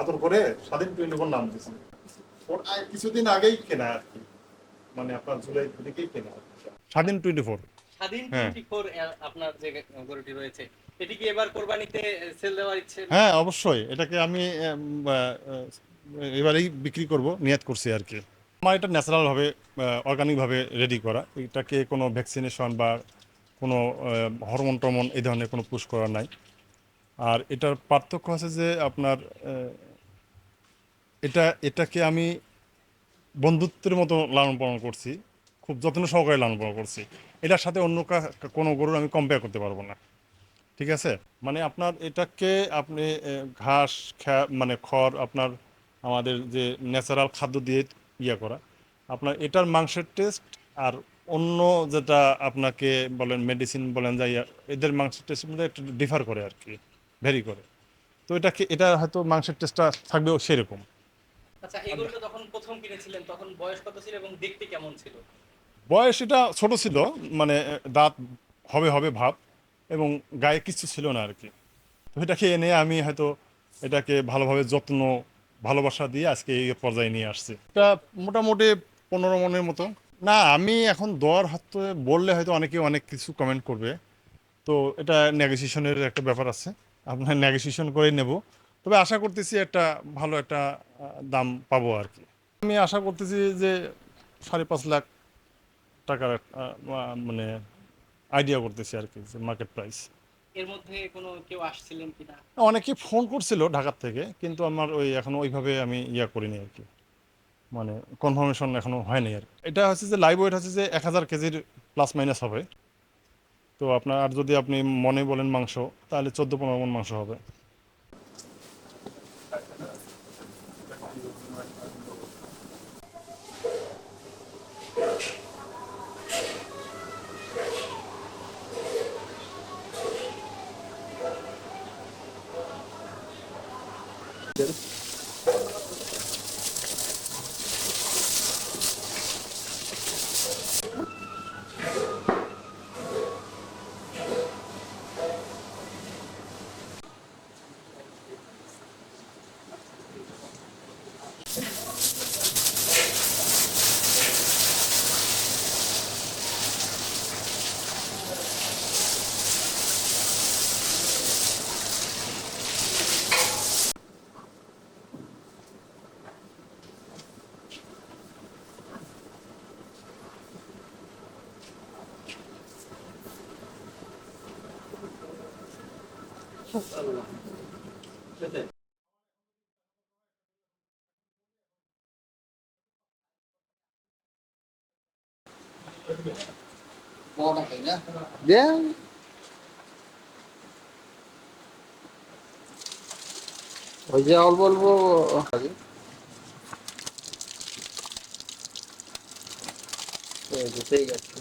আদর করে স্বাধীন টোয়েন্টি ফোর নাম দিয়েছে। ওর কিছুদিন আগেই কেনা আর কি। মানে আপনার জুলাই থেকেই কেনা স্বাধীন টোয়েন্টি ফোর স্বাধীন হ্যাঁ। টোয়েন্টি ফোর আপনার যে গরুটি রয়েছে এটি কি এবার কোরবানিতে সেল দেওয়ার ইচ্ছে? হ্যাঁ অবশ্যই। এটাকে আমি এবারেই বিক্রি করব নিয়াত করছি আর কি। আমার এটা ন্যাচারালভাবে অর্গানিকভাবে রেডি করা। এটাকে কোনো ভ্যাকসিনেশন বা কোনো হরমোন টরমোন এই ধরনের কোনো পুশ করা নাই। আর এটার পার্থক্য আছে যে আপনার এটা এটাকে আমি বন্ধুত্বের মতো লালন পালন করছি। খুব যত্ন সহকারে লালন পালন করছি। এটার সাথে অন্য কোনো গরুর আমি কম্পেয়ার করতে পারব না। ঠিক আছে? মানে আপনার এটাকে আপনি ঘাস মানে খড় আপনার আমাদের যে ন্যাচারাল খাদ্য দিয়ে ইয়ে করা আপনার এটার মাংসের টেস্ট আর অন্য যেটা আপনাকে বলেন মেডিসিন বলেন যা ইয়া, এদের মাংসের টেস্ট মধ্যে একটু ডিফার করে আর কি ভেরি করে। তো এটাকে এটা হয়তো মাংসের টেস্টটা থাকবেও সেরকম। আচ্ছা গরুটা যখন প্রথম কিনেছিলেন তখন বয়স কত ছিল এবং দেখতে কেমন ছিল? বয়স এটা ছোট ছিল মানে দাঁত হবে হবে ভাব এবং গায়ে কিছু ছিল না আর কি। তো এটাকে এনে আমি হয়তো এটাকে ভালোভাবে যত্ন ভালোবাসা দিয়ে আজকে এই পর্যায়ে নিয়ে আসছি। এটা মোটামুটি পনেরো মনের মতো। না আমি এখন দর হাত বললে হয়তো অনেকে অনেক কিছু কমেন্ট করবে। তো এটা নেগোসিয়েশনের একটা ব্যাপার আছে। আপনার নেগোসিয়েশন করে নেব। তবে আশা করতেছি একটা ভালো একটা দাম পাবো আর কি। আমি আশা করতেছি যে সাড়ে পাঁচ লাখ টাকার মানে আইডিয়া করতেছি আর কি মার্কেট প্রাইস এর মধ্যে কোনো কেউ আসছিলেন কিনা? অনেকে ফোন করছিল ঢাকার থেকে কিন্তু আমার ওই এখন ওইভাবে আমি ইয়া করিনি আর কি। মানে কনফার্মেশন এখনও হয়নি আর এটা হচ্ছে যে লাইভ ওয়েট হচ্ছে যে এক হাজার কেজির প্লাস মাইনাস হবে। তো আপনার আর যদি আপনি মনে বলেন মাংস তাহলে চোদ্দ পনেরো মন মাংস হবে। ederiz. দেন। ওই যে অল্প অল্প ঠিক আছে